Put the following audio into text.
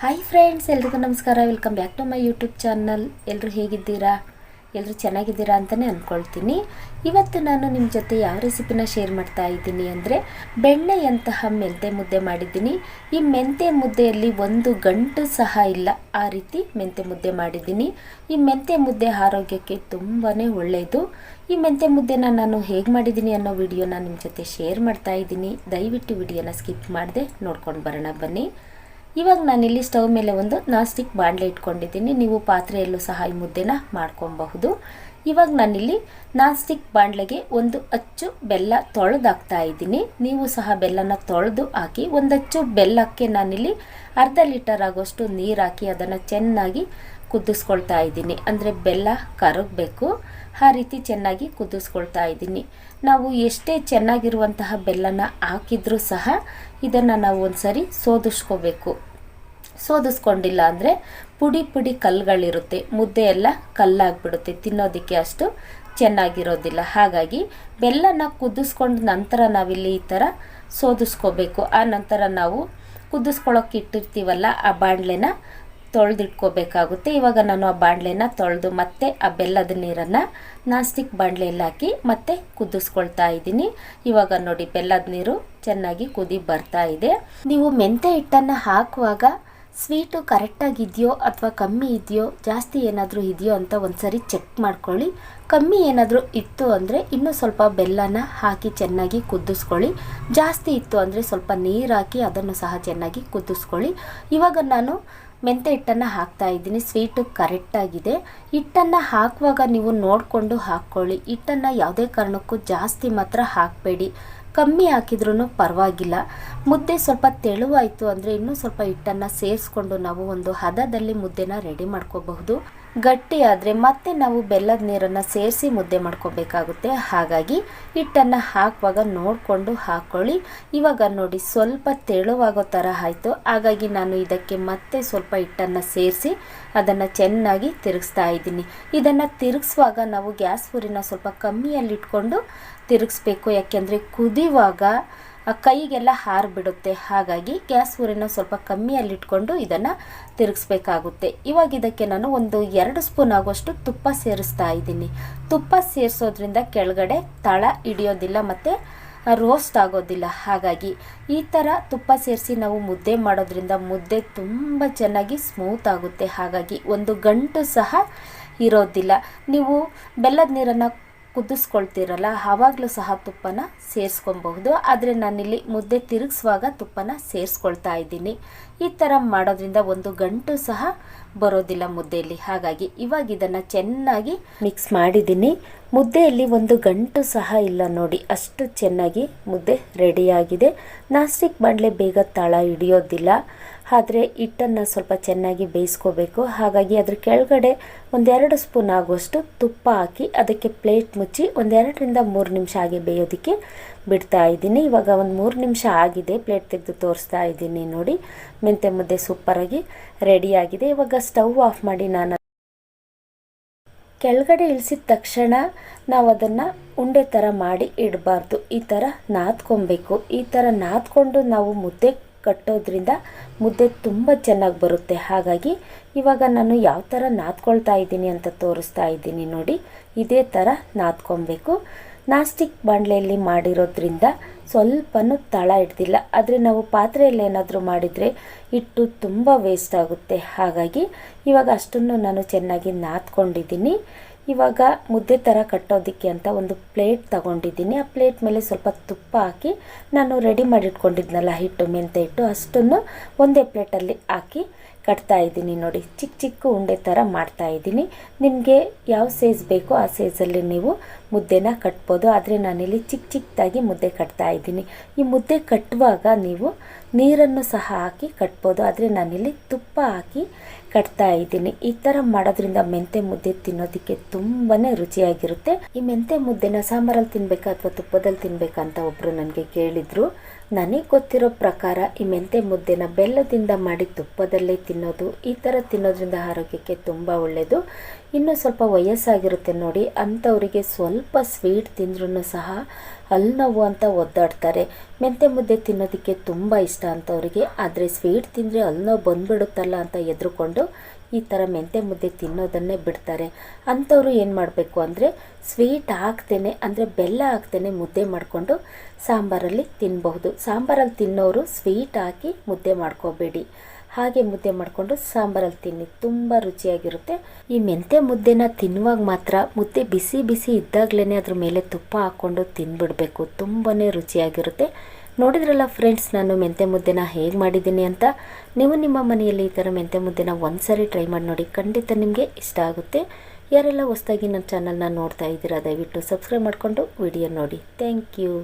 Hi friends ಎಲ್ರಿಗೂ ನಮಸ್ಕಾರ. Welcome back to my YouTube channel ಎಲ್ಲರೂ ಹೇಗಿದ್ದೀರಾ? ಎಲ್ಲರೂ ಚೆನ್ನಾಗಿದ್ದೀರಾ ಅಂತಲೇ ಅಂದ್ಕೊಳ್ತೀನಿ. ಇವತ್ತು ನಾನು ನಿಮ್ಮ ಜೊತೆ ಯಾವ ರೆಸಿಪಿನ ಶೇರ್ ಮಾಡ್ತಾ ಇದ್ದೀನಿ ಅಂದರೆ ಬೆಣ್ಣೆಯಂತಹ ಮೆಂತೆ ಮುದ್ದೆ ಮಾಡಿದ್ದೀನಿ. ಈ ಮೆಂತೆ ಮುದ್ದೆಯಲ್ಲಿ ಒಂದು ಗಂಟು ಸಹ ಇಲ್ಲ. ಆ ರೀತಿ ಮೆಂತೆ ಮುದ್ದೆ ಮಾಡಿದ್ದೀನಿ. ಈ ಮೆಂತೆ ಮುದ್ದೆ ಆರೋಗ್ಯಕ್ಕೆ ತುಂಬಾ ಒಳ್ಳೆಯದು ಈ ಮೆಂತೆ ಮುದ್ದೆನ ನಾನು ಹೇಗೆ ಮಾಡಿದ್ದೀನಿ ಅನ್ನೋ ವಿಡಿಯೋನ ನಿಮ್ಮ ಜೊತೆ ಶೇರ್ ಮಾಡ್ತಾ ಇದ್ದೀನಿ. ದಯವಿಟ್ಟು ವಿಡಿಯೋನ ಸ್ಕಿಪ್ ಮಾಡದೆ ನೋಡ್ಕೊಂಡು ಬರೋಣ ಬನ್ನಿ. ಇವಾಗ ನಾನಿಲ್ಲಿ ಸ್ಟವ್ ಮೇಲೆ ಒಂದು ನಾಸ್ಟಿಕ್ ಬಾಣಲೆ ಇಟ್ಕೊಂಡಿದ್ದೀನಿ. ನೀವು ಪಾತ್ರೆಯಲ್ಲೂ ಸಹ ಈ ಮುದ್ದೆನ ಮಾಡ್ಕೊಬಹುದು. ಇವಾಗ ನಾನಿಲ್ಲಿ ನಾಸ್ಟಿಕ್ ಬಾಂಡ್ಲೆಗೆ ಒಂದು ಅಚ್ಚು ಬೆಲ್ಲ ತೊಳೆದಾಕ್ತಾ ಇದ್ದೀನಿ. ನೀವು ಸಹ ಬೆಲ್ಲನ ತೊಳೆದು ಹಾಕಿ ಒಂದಚ್ಚು ಬೆಲ್ಲಕ್ಕೆ ನಾನಿಲ್ಲಿ ಅರ್ಧ ಲೀಟರ್ ಆಗೋಷ್ಟು ನೀರು ಹಾಕಿ ಅದನ್ನು ಚೆನ್ನಾಗಿ ಕುದಿಸ್ಕೊಳ್ತಾ ಇದ್ದೀನಿ. ಅಂದರೆ ಬೆಲ್ಲ ಕರಗಬೇಕು. ಆ ರೀತಿ ಚೆನ್ನಾಗಿ ಕುದಿಸ್ಕೊಳ್ತಾ ಇದ್ದೀನಿ. ನಾವು ಎಷ್ಟೇ ಚೆನ್ನಾಗಿರುವಂತಹ ಬೆಲ್ಲನ ಹಾಕಿದ್ರೂ ಸಹ ಇದನ್ನು ನಾವು ಒಂದು ಸರಿ ಸೋದಿಸ್ಕೋಬೇಕು. ಸೋದಿಸ್ಕೊಂಡಿಲ್ಲ ಅಂದರೆ ಪುಡಿ ಪುಡಿ ಕಲ್ಲುಗಳಿರುತ್ತೆ ಮುದ್ದೆ ಎಲ್ಲ ಕಲ್ಲಾಗ್ಬಿಡುತ್ತೆ, ತಿನ್ನೋದಕ್ಕೆ ಅಷ್ಟು ಚೆನ್ನಾಗಿರೋದಿಲ್ಲ. ಹಾಗಾಗಿ ಬೆಲ್ಲನ ಕುದಿಸ್ಕೊಂಡ ನಂತರ ನಾವಿಲ್ಲಿ ಈ ಥರ ಸೋದಿಸ್ಕೋಬೇಕು. ಆ ನಂತರ ನಾವು ಕುದಿಸ್ಕೊಳ್ಳೋಕೆ ಇಟ್ಟಿರ್ತೀವಲ್ಲ, ಆ ಬಾಣಲೆನ ತೊಳೆದಿಟ್ಕೋಬೇಕಾಗುತ್ತೆ. ಇವಾಗ ನಾನು ಆ ಬಾಣಲೆನ ತೊಳೆದು ಮತ್ತೆ ಆ ಬೆಲ್ಲದ ನೀರನ್ನು ನಾಸ್ಟಿಕ್ ಬಾಣಲೆಯಲ್ಲಿ ಹಾಕಿ ಮತ್ತೆ ಕುದಿಸ್ಕೊಳ್ತಾ ಇದ್ದೀನಿ. ಇವಾಗ ನೋಡಿ, ಬೆಲ್ಲದ ನೀರು ಚೆನ್ನಾಗಿ ಕುದಿ ಬರ್ತಾ ಇದೆ. ನೀವು ಮೆಂತೆ ಹಿಟ್ಟನ್ನು ಹಾಕುವಾಗ ಸ್ವೀಟು ಕರೆಕ್ಟಾಗಿದೆಯೋ ಅಥವಾ ಕಮ್ಮಿ ಇದೆಯೋ, ಜಾಸ್ತಿ ಏನಾದರೂ ಇದೆಯೋ ಅಂತ ಒಂದ್ಸರಿ ಚೆಕ್ ಮಾಡ್ಕೊಳ್ಳಿ. ಕಮ್ಮಿ ಏನಾದರೂ ಇತ್ತು ಅಂದರೆ ಇನ್ನೂ ಸ್ವಲ್ಪ ಬೆಲ್ಲನ ಹಾಕಿ ಚೆನ್ನಾಗಿ ಕುದಿಸ್ಕೊಳ್ಳಿ. ಜಾಸ್ತಿ ಇತ್ತು ಅಂದರೆ ಸ್ವಲ್ಪ ನೀರು ಹಾಕಿ ಅದನ್ನು ಸಹ ಚೆನ್ನಾಗಿ ಕುದಿಸ್ಕೊಳ್ಳಿ. ಇವಾಗ ನಾನು ಮೆಂತೆ ಹಿಟ್ಟನ್ನು ಹಾಕ್ತಾ ಇದ್ದೀನಿ. ಸ್ವೀಟು ಕರೆಕ್ಟಾಗಿದೆ. ಹಿಟ್ಟನ್ನು ಹಾಕುವಾಗ ನೀವು ನೋಡಿಕೊಂಡು ಹಾಕ್ಕೊಳ್ಳಿ. ಹಿಟ್ಟನ್ನು ಯಾವುದೇ ಕಾರಣಕ್ಕೂ ಜಾಸ್ತಿ ಮಾತ್ರ ಹಾಕಬೇಡಿ. ಕಮ್ಮಿ ಹಾಕಿದ್ರೂ ಪರವಾಗಿಲ್ಲ. ಮುದ್ದೆ ಸ್ವಲ್ಪ ತೆಳುವಾಯಿತು ಅಂದರೆ ಇನ್ನೂ ಸ್ವಲ್ಪ ಹಿಟ್ಟನ್ನು ಸೇರಿಸ್ಕೊಂಡು ನಾವು ಒಂದು ಹದದಲ್ಲಿ ಮುದ್ದೆನ ರೆಡಿ ಮಾಡ್ಕೋಬಹುದು. ಗಟ್ಟಿ ಆದರೆ ಮತ್ತೆ ನಾವು ಬೆಲ್ಲದ ನೀರನ್ನು ಸೇರಿಸಿ ಮುದ್ದೆ ಮಾಡ್ಕೋಬೇಕಾಗುತ್ತೆ. ಹಾಗಾಗಿ ಹಿಟ್ಟನ್ನು ಹಾಕುವಾಗ ನೋಡಿಕೊಂಡು ಹಾಕ್ಕೊಳ್ಳಿ ಇವಾಗ ನೋಡಿ ಸ್ವಲ್ಪ ತೆಳುವಾಗೋ ಥರ ಆಯಿತು. ಹಾಗಾಗಿ ನಾನು ಇದಕ್ಕೆ ಮತ್ತೆ ಸ್ವಲ್ಪ ಹಿಟ್ಟನ್ನು ಸೇರಿಸಿ ಅದನ್ನು ಚೆನ್ನಾಗಿ ತಿರುಗಿಸ್ತಾ ಇದ್ದೀನಿ. ಇದನ್ನು ತಿರುಗಿಸುವಾಗ ನಾವು ಗ್ಯಾಸ್ ಪುರಿನ ಸ್ವಲ್ಪ ಕಮ್ಮಿಯಲ್ಲಿ ಇಟ್ಕೊಂಡು ತಿರುಗಿಸ್ಬೇಕು. ಯಾಕೆಂದರೆ ಕುದಿಯುವಾಗ ಕೈಗೆಲ್ಲ ಹಾರಿಬಿಡುತ್ತೆ. ಹಾಗಾಗಿ ಗ್ಯಾಸ್ ಉರಿನ ಸ್ವಲ್ಪ ಕಮ್ಮಿಯಲ್ಲಿಟ್ಕೊಂಡು ಇದನ್ನು ತಿರುಗಿಸ್ಬೇಕಾಗುತ್ತೆ. ಇವಾಗ ಇದಕ್ಕೆ ನಾನು ಒಂದು ಎರಡು ಸ್ಪೂನ್ ಆಗುವಷ್ಟು ತುಪ್ಪ ಸೇರಿಸ್ತಾ ಇದ್ದೀನಿ. ತುಪ್ಪ ಸೇರಿಸೋದ್ರಿಂದ ಕೆಳಗಡೆ ತಳ ಹಿಡಿಯೋದಿಲ್ಲ ಮತ್ತು ರೋಸ್ಟ್ ಆಗೋದಿಲ್ಲ. ಹಾಗಾಗಿ ಈ ಥರ ತುಪ್ಪ ಸೇರಿಸಿ ನಾವು ಮುದ್ದೆ ಮಾಡೋದ್ರಿಂದ ಮುದ್ದೆ ತುಂಬ ಚೆನ್ನಾಗಿ ಸ್ಮೂತ್ ಆಗುತ್ತೆ. ಹಾಗಾಗಿ ಒಂದು ಗಂಟು ಸಹ ಇರೋದಿಲ್ಲ. ನೀವು ಬೆಲ್ಲದ ನೀರನ್ನು ಕುದಿಸ್ಕೊಳ್ತೀರಲ್ಲ ಆವಾಗಲೂ ಸಹ ತುಪ್ಪನ ಸೇರಿಸ್ಕೊಬಹುದು ಆದರೆ ನಾನಿಲ್ಲಿ ಮುದ್ದೆ ತಿರುಗಿಸುವಾಗ ತುಪ್ಪನ ಸೇರಿಸ್ಕೊಳ್ತಾ ಇದ್ದೀನಿ. ಈ ಥರ ಮಾಡೋದ್ರಿಂದ ಒಂದು ಗಂಟು ಸಹ ಬರೋದಿಲ್ಲ ಮುದ್ದೆಯಲ್ಲಿ. ಹಾಗಾಗಿ ಇವಾಗ ಇದನ್ನು ಚೆನ್ನಾಗಿ ಮಿಕ್ಸ್ ಮಾಡಿದ್ದೀನಿ. ಮುದ್ದೆಯಲ್ಲಿ ಒಂದು ಗಂಟು ಸಹ ಇಲ್ಲ ನೋಡಿ, ಅಷ್ಟು ಚೆನ್ನಾಗಿ ಮುದ್ದೆ ರೆಡಿಯಾಗಿದೆ ನಾಸ್ಟಿಕ್ ಬಾಣಲೆ ಬೇಗ ತಳ ಹಿಡಿಯೋದಿಲ್ಲ. ಆದರೆ ಹಿಟ್ಟನ್ನು ಸ್ವಲ್ಪ ಚೆನ್ನಾಗಿ ಬೇಯಿಸ್ಕೋಬೇಕು. ಹಾಗಾಗಿ ಅದ್ರ ಕೆಳಗಡೆ ಒಂದೆರಡು ಸ್ಪೂನ್ ಆಗುವಷ್ಟು ತುಪ್ಪ ಹಾಕಿ ಅದಕ್ಕೆ ಪ್ಲೇಟ್ ಮುಚ್ಚಿ ಒಂದೆರಡರಿಂದ ಮೂರು ನಿಮಿಷ ಹಾಗೆ ಬೇಯೋದಕ್ಕೆ ಬಿಡ್ತಾ ಇದ್ದೀನಿ. ಇವಾಗ ಒಂದು ಮೂರು ನಿಮಿಷ ಆಗಿದೆ. ಪ್ಲೇಟ್ ತೆಗೆದು ತೋರಿಸ್ತಾ ಇದ್ದೀನಿ ನೋಡಿ. ಮೆಂತೆ ಮುದ್ದೆ ಸೂಪರಾಗಿ ರೆಡಿಯಾಗಿದೆ ಇವಾಗ ಸ್ಟವ್ ಆಫ್ ಮಾಡಿ ನಾನು ಕೆಳಗಡೆ ಇಳಿಸಿದ ತಕ್ಷಣ ನಾವು ಅದನ್ನು ಉಂಡೆ ಥರ ಮಾಡಿ ಇಡಬಾರ್ದು. ಈ ಥರ ನಾದ್ಕೊಬೇಕು. ಈ ಥರ ನಾದ್ಕೊಂಡು ನಾವು ಮುದ್ದೆ ಕಟ್ಟೋದ್ರಿಂದ ಮುದ್ದೆ ತುಂಬ ಚೆನ್ನಾಗಿ ಬರುತ್ತೆ. ಹಾಗಾಗಿ ಇವಾಗ ನಾನು ಯಾವ ಥರ ನಾದ್ಕೊಳ್ತಾ ಇದ್ದೀನಿ ಅಂತ ತೋರಿಸ್ತಾ ಇದ್ದೀನಿ ನೋಡಿ. ಇದೇ ಥರ ನಾದ್ಕೊಬೇಕು ನಾಸ್ಟಿಕ್ ಬಾಣಲೆಯಲ್ಲಿ ಮಾಡಿರೋದ್ರಿಂದ ಸ್ವಲ್ಪನೂ ತಳ ಇಡ್ತಿಲ್ಲ ಆದರೆ ನಾವು ಪಾತ್ರೆಯಲ್ಲಿ ಏನಾದರೂ ಮಾಡಿದರೆ ಹಿಟ್ಟು ತುಂಬ ವೇಸ್ಟ್ ಆಗುತ್ತೆ. ಹಾಗಾಗಿ ಇವಾಗ ಅಷ್ಟನ್ನು ನಾನು ಚೆನ್ನಾಗಿ ನಾದ್ಕೊಂಡಿದ್ದೀನಿ. ಇವಾಗ ಮುದ್ದೆ ಥರ ಕಟ್ಟೋದಕ್ಕೆ ಅಂತ ಒಂದು ಪ್ಲೇಟ್ ತಗೊಂಡಿದ್ದೀನಿ. ಆ ಪ್ಲೇಟ್ ಮೇಲೆ ಸ್ವಲ್ಪ ತುಪ್ಪ ಹಾಕಿ ನಾನು ರೆಡಿ ಮಾಡಿಟ್ಕೊಂಡಿದ್ನಲ್ಲ ಹಿಟ್ಟು ಮೆಂತೆ ಹಿಟ್ಟು, ಅಷ್ಟನ್ನು ಒಂದೇ ಪ್ಲೇಟಲ್ಲಿ ಹಾಕಿ ಕಟ್ತಾ ಇದ್ದೀನಿ ನೋಡಿ. ಚಿಕ್ಕ ಚಿಕ್ಕ ಉಂಡೆ ಥರ ಮಾಡ್ತಾ ಇದ್ದೀನಿ. ನಿಮಗೆ ಯಾವ ಸೈಜ್ ಬೇಕೋ ಆ ಸೈಜಲ್ಲಿ ನೀವು ಮುದ್ದೆನ ಕಟ್ಬೋದು. ಆದರೆ ನಾನಿಲ್ಲಿ ಚಿಕ್ಕ ಚಿಕ್ಕದಾಗಿ ಮುದ್ದೆ ಕಟ್ತಾ ಇದ್ದೀನಿ. ಈ ಮುದ್ದೆ ಕಟ್ಟುವಾಗ ನೀವು ನೀರನ್ನು ಸಹ ಹಾಕಿ ಕಟ್ಬೋದು. ಆದರೆ ನಾನಿಲ್ಲಿ ತುಪ್ಪ ಹಾಕಿ ಕಟ್ತಾ ಇದ್ದೀನಿ. ಈ ಥರ ಮಾಡೋದ್ರಿಂದ ಮೆಂತೆ ಮುದ್ದೆ ತಿನ್ನೋದಕ್ಕೆ ತುಂಬಾ ರುಚಿಯಾಗಿರುತ್ತೆ. ಈ ಮೆಂತೆ ಮುದ್ದೆನ ಸಾಂಬಾರಲ್ಲಿ ತಿನ್ಬೇಕಾ ಅಥವಾ ತುಪ್ಪದಲ್ಲಿ ತಿನ್ಬೇಕಾ ಅಂತ ಒಬ್ಬರು ನನಗೆ ಕೇಳಿದರು. ನನಗೆ ಗೊತ್ತಿರೋ ಪ್ರಕಾರ ಈ ಮೆಂತೆ ಮುದ್ದೆನ ಬೆಲ್ಲದಿಂದ ಮಾಡಿ ತುಪ್ಪದಲ್ಲೇ ತಿನ್ನೋದು, ಈ ಥರ ತಿನ್ನೋದ್ರಿಂದ ಆರೋಗ್ಯಕ್ಕೆ ತುಂಬ ಒಳ್ಳೆಯದು ಇನ್ನೂ ಸ್ವಲ್ಪ ವಯಸ್ಸಾಗಿರುತ್ತೆ ನೋಡಿ, ಅಂಥವರಿಗೆ ಸ್ವಲ್ಪ ಸ್ವೀಟ್ ತಿಂದ್ರೂ ಸಹ ಹಲ್ಲು ಅಂತ ಒದ್ದಾಡ್ತಾರೆ. ಮೆಂತೆ ಮುದ್ದೆ ತಿನ್ನೋದಕ್ಕೆ ತುಂಬ ಇಷ್ಟ ಅಂಥವ್ರಿಗೆ ಆದರೆ ಸ್ವೀಟ್ ತಿಂದರೆ ಹಲ್ಲು ಬಂದ್ಬಿಡುತ್ತಲ್ಲ ಅಂತ ಎದ್ರುಕೊಂಡು ಈ ಥರ ಮೆಂತೆ ಮುದ್ದೆ ತಿನ್ನೋದನ್ನೇ ಬಿಡ್ತಾರೆ. ಅಂಥವ್ರು ಏನು ಮಾಡಬೇಕು ಅಂದರೆ ಸ್ವೀಟ್ ಹಾಕ್ತೇನೆ ಅಂದರೆ ಬೆಲ್ಲ ಹಾಕ್ತೇನೆ ಮುದ್ದೆ ಮಾಡಿಕೊಂಡು ಸಾಂಬಾರಲ್ಲಿ ತಿನ್ನಬಹುದು ಸಾಂಬಾರಲ್ಲಿ ತಿನ್ನೋರು ಸ್ವೀಟ್ ಹಾಕಿ ಮುದ್ದೆ ಮಾಡ್ಕೋಬೇಡಿ. ಹಾಗೆ ಮುದ್ದೆ ಮಾಡಿಕೊಂಡು ಸಾಂಬಾರಲ್ಲಿ ತಿನ್ನಿ, ತುಂಬ ರುಚಿಯಾಗಿರುತ್ತೆ. ಈ ಮೆಂತೆ ಮುದ್ದೆನ ತಿನ್ನುವಾಗ ಮಾತ್ರ ಮುದ್ದೆ ಬಿಸಿ ಬಿಸಿ ಇದ್ದಾಗಲೇ ಅದ್ರ ಮೇಲೆ ತುಪ್ಪ ಹಾಕ್ಕೊಂಡು ತಿನ್ಬಿಡ್ಬೇಕು. ತುಂಬಾ ರುಚಿಯಾಗಿರುತ್ತೆ. ನೋಡಿದ್ರಲ್ಲ ಫ್ರೆಂಡ್ಸ್ ನಾನು ಮೆಂತೆ ಮುದ್ದೆನ ಹೇಗೆ ಮಾಡಿದ್ದೀನಿ ಅಂತ? ನೀವು ನಿಮ್ಮ ಮನೆಯಲ್ಲಿ ಈ ಥರ ಮೆಂತೆ ಮುದ್ದೆನ ಒಂದ್ಸರಿ ಟ್ರೈ ಮಾಡಿ ನೋಡಿ, ಖಂಡಿತ ನಿಮಗೆ ಇಷ್ಟ ಆಗುತ್ತೆ. ಯಾರೆಲ್ಲ ಹೊಸ್ದಾಗಿ ನನ್ನ ಚಾನಲ್ನ ನೋಡ್ತಾ ಇದ್ದೀರಾ, ದಯವಿಟ್ಟು ಸಬ್ಸ್ಕ್ರೈಬ್ ಮಾಡಿಕೊಂಡು ವಿಡಿಯೋ ನೋಡಿ. Thank you